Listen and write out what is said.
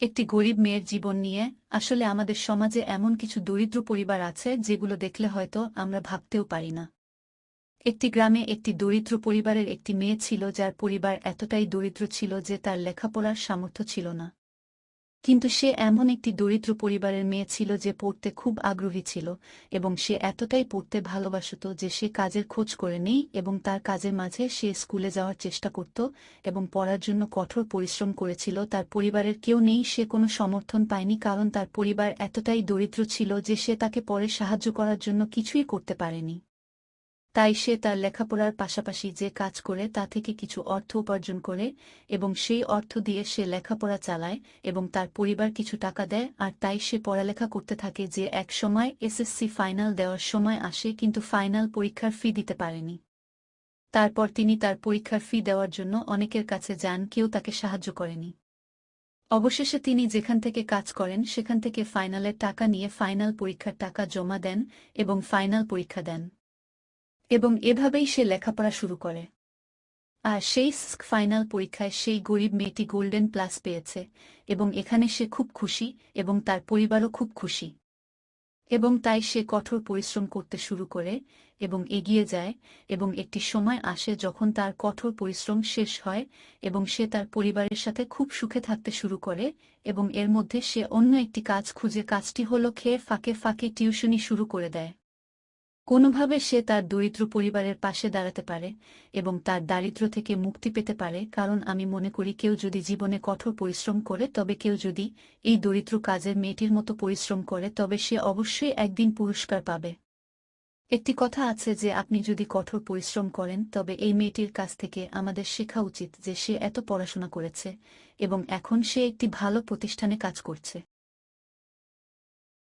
একটি গরিব মেয়ের জীবন নিয়ে, আসলে আমাদের সমাজে এমন কিছু দরিদ্র পরিবার আছে যেগুলো দেখলে হয়তো আমরা ভাবতেও পারি না। একটি গ্রামে একটি দরিদ্র পরিবারের একটি মেয়ে ছিল যার পরিবার এতটাই দরিদ্র ছিল যে তার লেখাপড়ার সামর্থ্য ছিল না। কিন্তু সে এমন একটি দরিদ্র পরিবারের মেয়ে ছিল যে পড়তে খুব আগ্রহী ছিল এবং সে এতটাই পড়তে ভালোবাসত যে সে কাজের খোঁজ করে নেই এবং তার কাজের মাঝে সে স্কুলে যাওয়ার চেষ্টা করত এবং পড়ার জন্য কঠোর পরিশ্রম করেছিল। তার পরিবারের কেউ নেই, সে কোনো সমর্থন পায়নি কারণ তার পরিবার এতটাই দরিদ্র ছিল যে সে তাকে পরে সাহায্য করার জন্য কিছুই করতে পারেনি। তাই সে তার লেখাপড়ার পাশাপাশি যে কাজ করে তা থেকে কিছু অর্থ উপার্জন করে এবং সেই অর্থ দিয়ে সে লেখাপড়া চালায় এবং তার পরিবার কিছু টাকা দেয় আর তাই সে পড়ালেখা করতে থাকে যে এক সময় এসএসসি ফাইনাল দেওয়ার সময় আসে কিন্তু ফাইনাল পরীক্ষার ফি দিতে পারেনি। তারপর তিনি তার পরীক্ষার ফি দেওয়ার জন্য অনেকের কাছে যান, কেউ তাকে সাহায্য করেনি। অবশেষে তিনি যেখান থেকে কাজ করেন সেখান থেকে ফাইনালের টাকা নিয়ে ফাইনাল পরীক্ষার টাকা জমা দেন এবং ফাইনাল পরীক্ষা দেন। এবং এভাবেই সে লেখাপড়া শুরু করে। আর সেই স্ক ফাইনাল পরীক্ষায় সেই গরিব মেয়েটি গোল্ডেন প্লাস পেয়েছে এবং এখানে সে খুব খুশি এবং তার পরিবারও খুব খুশি। এবং তাই সে কঠোর পরিশ্রম করতে শুরু করে এবং এগিয়ে যায় এবং একটি সময় আসে যখন তার কঠোর পরিশ্রম শেষ হয় এবং সে তার পরিবারের সাথে খুব সুখে থাকতে শুরু করে এবং এর মধ্যে সে অন্য একটি কাজ খুঁজে কাজটি হল খেয়ে ফাঁকে ফাঁকে টিউশনি শুরু করে দেয়। কোনোভাবে সে তার দরিদ্র পরিবারের পাশে দাঁড়াতে পারে এবং তার দারিদ্র্য থেকে মুক্তি পেতে পারে, কারণ আমি মনে করি কেউ যদি জীবনে কঠোর পরিশ্রম করে, তবে কেউ যদি এই দরিদ্র কাজের মেয়েটির মতো পরিশ্রম করে, তবে সে অবশ্যই একদিন পুরস্কার পাবে। একটি কথা আছে যে আপনি যদি কঠোর পরিশ্রম করেন, তবে এই মেয়েটির কাছ থেকে আমাদের শেখা উচিত যে সে এত পড়াশোনা করেছে এবং এখন সে একটি ভালো প্রতিষ্ঠানে কাজ করছে।